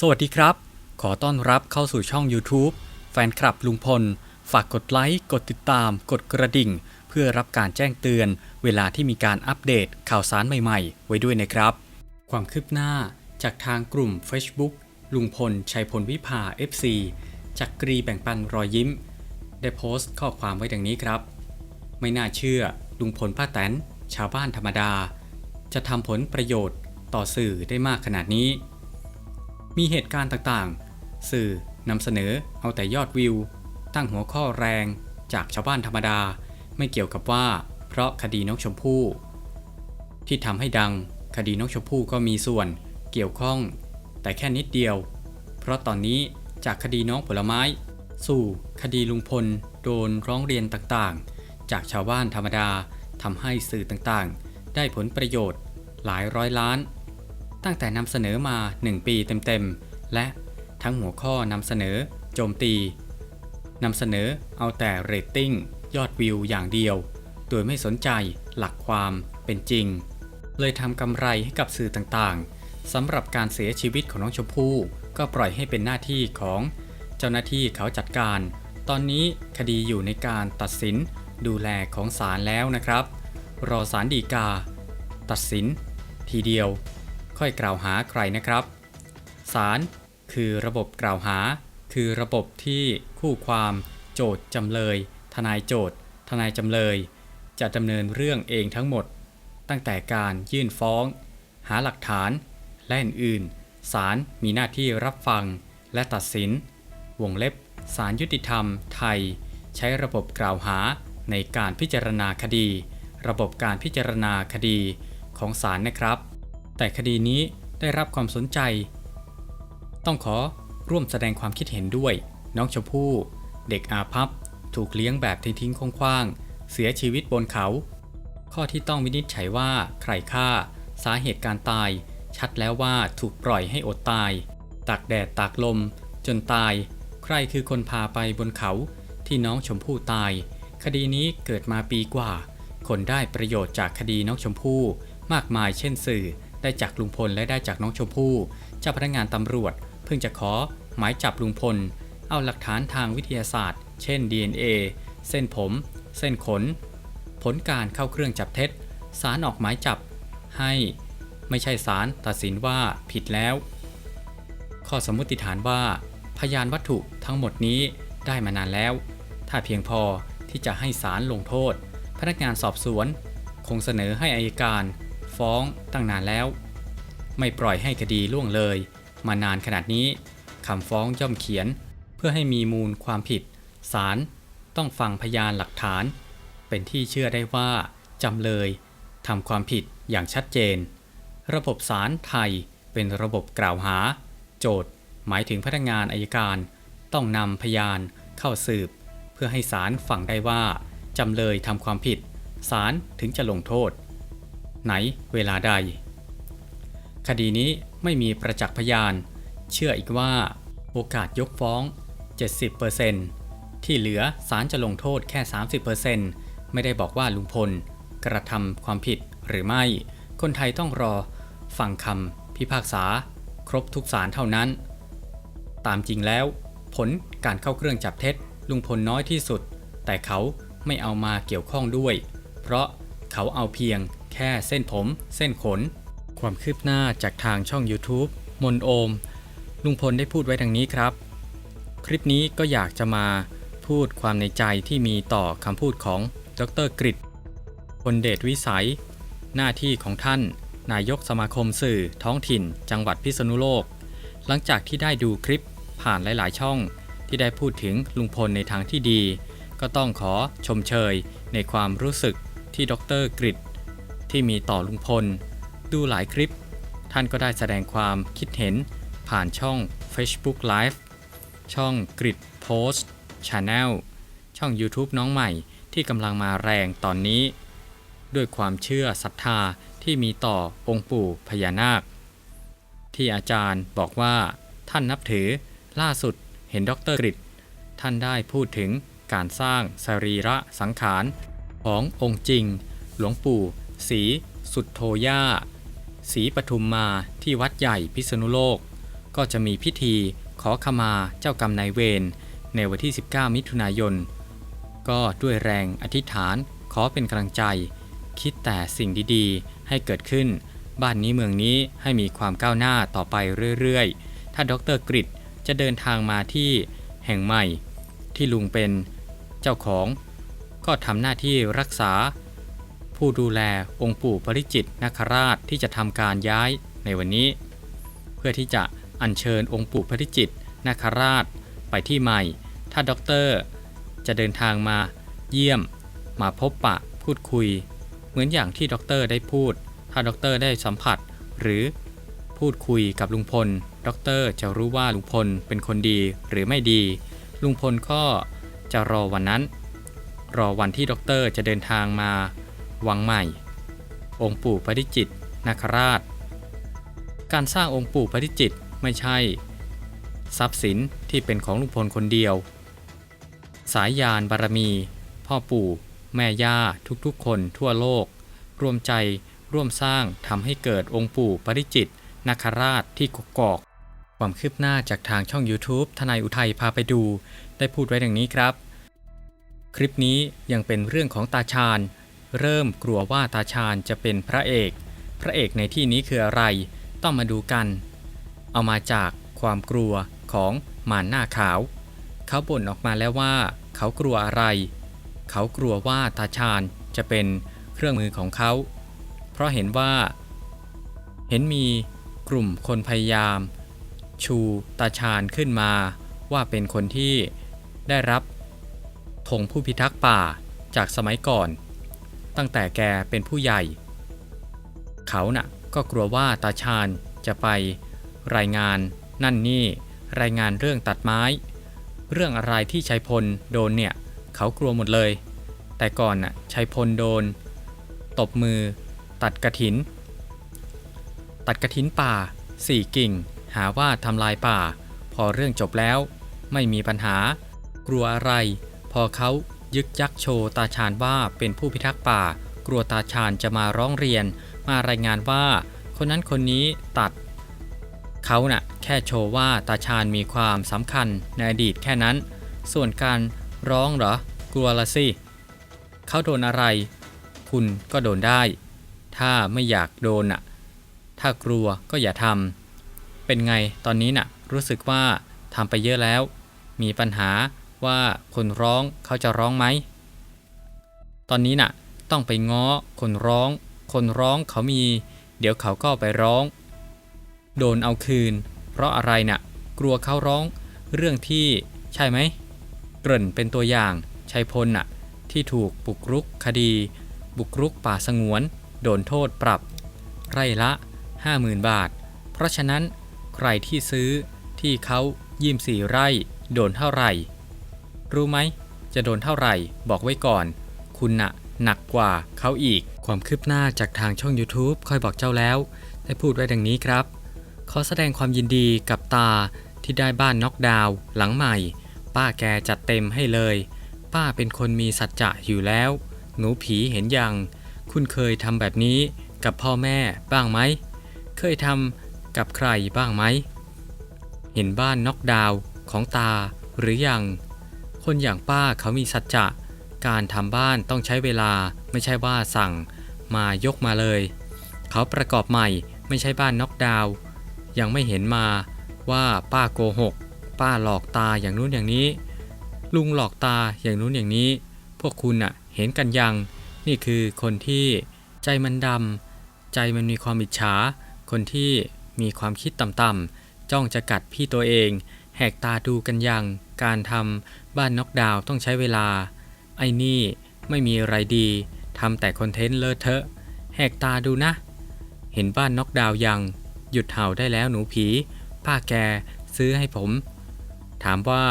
สวัสดีครับ ขอต้อนรับเข้าสู่ช่อง YouTube แฟนคลับลุงพล ฝากกดไลค์ กดติดตาม กดกระดิ่ง เพื่อรับการแจ้งเตือน เวลาที่มีการอัปเดตข่าวสารใหม่ๆ ไว้ด้วยนะครับ ความคืบหน้าจากทางกลุ่ม Facebook ลุงพล ชัยพลวิภา FC จักกรีแบ่งปันรอยยิ้ม ได้โพสต์ข้อความไว้ดังนี้ครับ ไม่น่าเชื่อลุงพลป้าแตน ชาวบ้านธรรมดา จะทำผลประโยชน์ต่อสื่อได้มากขนาดนี้ มีเหตุการณ์ต่างๆ สื่อนำเสนอเอาแต่ยอดวิว ตั้งหัวข้อแรงจากชาวบ้านธรรมดา ไม่เกี่ยวกับว่า เพราะคดีน้องชมพู่ ที่ทำให้ดังคดีน้องชมพู่ก็มีส่วนเกี่ยวข้อง แต่แค่นิดเดียว เพราะตอนนี้จากคดีน้องผลไม้ สู่คดีลุงพล โดนร้องเรียนต่างๆ จากชาวบ้านธรรมดาทำให้สื่อต่างๆ ได้ผลประโยชน์หลายร้อยล้าน ตั้งแต่นำเสนอมา 1 ปีเต็มๆ และทั้งหัวข้อนำเสนอ โจมตีนำเสนอเอาแต่เรตติ้ง ยอดวิวอย่างเดียว โดยไม่สนใจหลักความเป็นจริง เลยทำกำไรให้กับสื่อต่างๆสำหรับการเสียชีวิตของน้องชมพู่ก็ปล่อยให้เป็นหน้าที่ของ เจ้าหน้าที่เขาจัดการ ตอนนี้คดีอยู่ในการตัดสินดูแลของศาลแล้วนะครับ รอศาลฎีกา ตัดสิน ทีเดียว ค่อยกล่าวหาใครนะครับศาลคือระบบกล่าวหา คือระบบที่คู่ความโจทย์จำเลย ทนายโจทย์ ทนายจำเลย จะดำเนินเรื่องเองทั้งหมด ตั้งแต่การยื่นฟ้อง หาหลักฐาน และอื่นๆศาลมีหน้าที่รับฟังและตัดสิน วงเล็บศาลยุติธรรม ไทย ใช้ระบบกล่าวหาในการพิจารณาคดี ระบบการพิจารณาคดีของศาลนะครับ แต่คดีนี้ได้รับความสนใจ ต้องขอร่วมแสดงความคิดเห็นด้วย น้องชมพู่ เด็กอาภัพถูกเลี้ยงแบบทิ้งๆคว้างๆเสียชีวิตบนเขา ข้อที่ต้องวินิจฉัยว่าใครฆ่า สาเหตุการตาย ชัดแล้วว่าถูกปล่อยให้อดตาย ตากแดดตากลม จนตาย ใครคือคนพาไปบนเขาที่น้องชมพู่ตาย คดีนี้เกิดมาปีกว่า คนได้ประโยชน์จากคดีน้องชมพู่มากมายเช่นสื่อ ได้จากลุงพลและได้จากน้องชมพู่เจ้าพนักงานตำรวจ เพิ่งจะขอหมายจับลุงพล เอาหลักฐานทางวิทยาศาสตร์ เช่น DNA เส้นผม เส้นขน ผลการเข้าเครื่องจับเท็จศาลออกหมายจับให้ไม่ใช่ศาลตัดสินว่าผิดแล้ว ข้อสมมติฐานว่า พยานวัตถุทั้งหมดนี้ได้มานานแล้ว ถ้าเพียงพอที่จะให้ศาลลงโทษ พนักงานสอบสวน คงเสนอให้อายการ ฟ้องตั้งนานแล้ว ไม่ปล่อยให้คดีล่วงเลย มานานขนาดนี้คำฟ้องย่อมเขียน เพื่อให้มีมูลความผิดศาลต้องฟังพยานหลักฐาน เป็นที่เชื่อได้ว่าจำเลยทำความผิดอย่างชัดเจน ระบบศาลไทยเป็นระบบกล่าวหา โจทย์หมายถึงพนักงานอายการ ต้องนำพยานเข้าสืบ เพื่อให้ศาลฟังได้ว่าจำเลยทำความผิดศาลถึงจะลงโทษ ไหนเวลาใด คดีนี้ไม่มีประจักษ์พยาน เชื่ออีกว่าโอกาสยกฟ้อง 70%ที่เหลือศาลจะลงโทษแค่ 30%ไม่ได้บอกว่าลุงพล กระทำความผิดหรือไม่ คนไทยต้องรอฟังคำพิพากษา ครบทุกศาลเท่านั้น ตามจริงแล้ว ผลการเข้าเครื่องจับเท็จ ลุงพลน้อยที่สุด แต่เขาไม่เอามาเกี่ยวข้องด้วย เพราะเขาเอาเพียง แค่เส้นผม เส้นขน ความคืบหน้าจากทางช่อง YouTube มนโอม ลุงพลได้พูดไว้ดังนี้ครับ คลิปนี้ก็อยากจะมาพูดความในใจที่มีต่อคำพูดของดรกฤษพลเดชวิสัย หน้าที่ของท่าน นายกสมาคมสื่อท้องถิ่น จังหวัดพิษณุโลก หลังจากที่ได้ดูคลิปผ่านหลาย ๆ ช่อง ที่ได้พูดถึงลุงพลในทางที่ดี ก็ต้องขอชมเชยในความรู้สึกที่ดรกฤษ ที่มีต่อลุงพล ดูหลายคลิป ท่านก็ได้แสดงความคิดเห็นผ่านช่อง Facebook Live ช่องกริดโพสต์ Channel ช่อง YouTube น้องใหม่ที่กำลังมาแรงตอนนี้ ด้วยความเชื่อศรัทธาที่มีต่อองค์ปู่พญานาค ที่อาจารย์บอกว่าท่านนับถือล่าสุดเห็นดรกฤษท่านได้พูดถึงการสร้างสรีระสังขารขององค์จริง หลวงปู่ ศรีสุดโทย่าศรีปทุมมาที่วัดใหญ่พิษณุโลก ก็จะมีพิธีขอขมาเจ้ากรรมนายเวรในวันที่ 19 มิถุนายน ก็ด้วยแรงอธิษฐานขอเป็นกำลังใจ คิดแต่สิ่งดีๆ ให้เกิดขึ้น บ้านนี้เมืองนี้ให้มีความก้าวหน้าต่อไปเรื่อยๆ ถ้าดรกริดจะเดินทางมาที่แห่งใหม่ ที่ลุงเป็นเจ้าของ ก็ทำหน้าที่รักษา ผู้ดูแลองค์ปู่ปริจิตนาคราชที่จะทำการย้ายในวันนี้ เพื่อที่จะอัญเชิญองค์ปู่ปริจิตนาคราชไปที่ใหม่ ถ้าด็อกเตอร์จะเดินทางมาเยี่ยม มาพบปะพูดคุย เหมือนอย่างที่ด็อกเตอร์ได้พูด ถ้าด็อกเตอร์ได้สัมผัส หรือพูดคุยกับลุงพลด็อกเตอร์จะรู้ว่าลุงพลเป็นคนดีหรือไม่ดี ลุงพลก็จะรอวันนั้น รอวันที่ด็อกเตอร์จะเดินทางมา วังใหม่ องค์ปู่ปริจิตนาคราช การสร้างองค์ปู่ปริจิตไม่ใช่ ทรัพย์สินที่เป็นของลุงพลคนเดียว สายยานบารมี พ่อปู่ แม่ย่าทุกๆ คนทั่วโลกร่วมใจร่วมสร้างทำให้เกิดองค์ปู่ปริจิตนาคราชที่กกอก ความคืบหน้าจากทางช่อง YouTube ทนายอุทัยพาไปดู ได้พูดไว้ดังนี้ครับ คลิปนี้ยังเป็นเรื่องของตาชาญ เริ่มกลัวว่าตาชาญจะเป็นพระเอก พระเอกในที่นี้คืออะไร ต้องมาดูกัน เอามาจากความกลัวของหมานหน้าขาว เขาบ่นออกมาแล้วว่า เขากลัวอะไร เขากลัวว่าตาชาญจะเป็นเครื่องมือของเขา เพราะเห็นว่า เห็นมีกลุ่มคนพยายาม ชูตาชาญขึ้นมา ว่าเป็นคนที่ได้รับธงผู้พิทักษ์ป่าจากสมัยก่อน ตั้งแต่แกเป็นผู้ใหญ่ เขาน่ะก็กลัวว่าตาชาญจะไปรายงาน นั่นนี่รายงานเรื่องตัดไม้ เรื่องอะไรที่ชัยพลโดนเนี่ย เขากลัวหมดเลย แต่ก่อนน่ะชัยพลโดน ตบมือ ตัดกระถิน ตัดกระถินป่าสี่กิ่ง หาว่าทำลายป่า พอเรื่องจบแล้ว ไม่มีปัญหากลัวอะไร พอเขา ยึกยักโชว์ตาชาญว่าเป็นผู้พิทักษ์ป่า กลัวตาชาญจะมาร้องเรียน มารายงานว่า คนนั้นคนนี้ตัด เขาน่ะแค่โชว์ว่าตาชาญมีความสำคัญในอดีตแค่นั้น ส่วนการร้องเหรอ กลัวละสิเขาโดนอะไร คุณก็โดนได้ ถ้าไม่อยากโดนน่ะ ถ้ากลัวก็อย่าทำเป็นไงตอนนี้น่ะ รู้สึกว่าทำไปเยอะแล้ว มีปัญหา ว่าคนร้องเขาจะร้องไหม ตอนนี้น่ะต้องไปง้อคนร้อง คนร้องเขามี เดี๋ยวเขาก็ไปร้อง โดนเอาคืน เพราะอะไรน่ะ กลัวเขาร้อง เรื่องที่ใช่ไหมเกริ่นเป็นตัวอย่างชัยพลน่ะที่ถูกบุกรุกคดี บุกรุกป่าสงวน โดนโทษปรับ ไร่ละ 50,000 บาท เพราะฉะนั้นใครที่ซื้อที่เขายี่มสี่ไร่ โดนเท่าไหร่ รู้ไหม จะโดนเท่าไหร่ บอกไว้ก่อน คุณน่ะ หนักกว่าเขาอีก ความคืบหน้าจากทางช่อง YouTube ค่อยบอกเจ้าแล้ว ได้พูดไว้ดังนี้ครับ ขอแสดงความยินดีกับตาที่ได้บ้านน็อกดาวน์หลังใหม่ ป้าแกจัดเต็มให้เลย ป้าเป็นคนมีสัจจะอยู่แล้ว หนูผีเห็นยัง คุณเคยทำแบบนี้กับพ่อแม่บ้างไหม เคยทำกับใครบ้างไหม เห็นบ้านน็อกดาวน์ของตาหรือยัง คนอย่างป้าเขามีสัจจะ การทำบ้านต้องใช้เวลาไม่ใช่ว่าสั่งมายกมาเลย เขาประกอบใหม่ไม่ใช่บ้านน็อกดาวยังไม่เห็นมาว่าป้าโกหก ป้าหลอกตาอย่างนู้นอย่างนี้ ลุงหลอกตาอย่างนู้นอย่างนี้ พวกคุณน่ะเห็นกันยัง นี่คือคนที่ใจมันดำใจมันมีความอิจฉา คนที่มีความคิดต่ำๆจ้องจะกัดพี่ตัวเอง แหกตาดูกันยังการทำบ้านน็อกดาวน์ต้องใช้เวลา ไอ้นี่ไม่มีอะไรดีทำแต่คอนเทนต์เลอะเทอะ แหกตาดูนะ เห็นบ้านน็อกดาวน์ยัง หยุดเห่าได้แล้วหนูผี ป้าแกซื้อให้ผม ถามว่า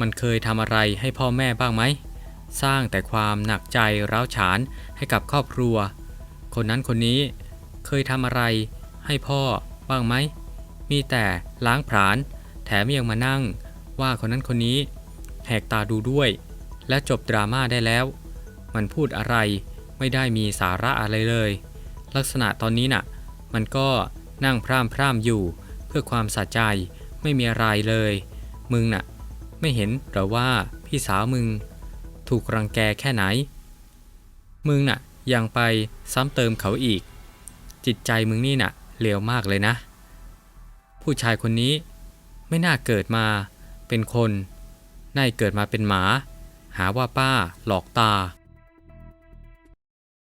มันเคยทำอะไรให้พ่อแม่บ้างไหม สร้างแต่ความหนักใจร้าวฉานให้กับครอบครัว คนนั้นคนนี้เคยทำอะไรให้พ่อบ้างไหม มีแต่ล้างผลาญ มยังมานั่ง ว่าคนนั้นคนนี้ แหกตาดูด้วย และจบดราม่าได้แล้ว มันพูดอะไรไม่ได้มีสาระอะไรเลย ลักษณะตอนนี้น่ะ มันก็นั่งพร่ำพร่ำอยู่ เพื่อความสะใจไม่มีอะไรเลย มึงน่ะ ไม่เห็นหรอว่าพี่สาวมึง ถูกรังแกแค่ไหน มึงน่ะยังไปซ้ำเติมเขาอีก จิตใจมึงนี่น่ะเลวมากเลยนะ ผู้ชายคนนี้ ไม่น่าเกิดมาเป็นคนน่าเกิดมาเป็นหมา หาว่าป้าหลอกตา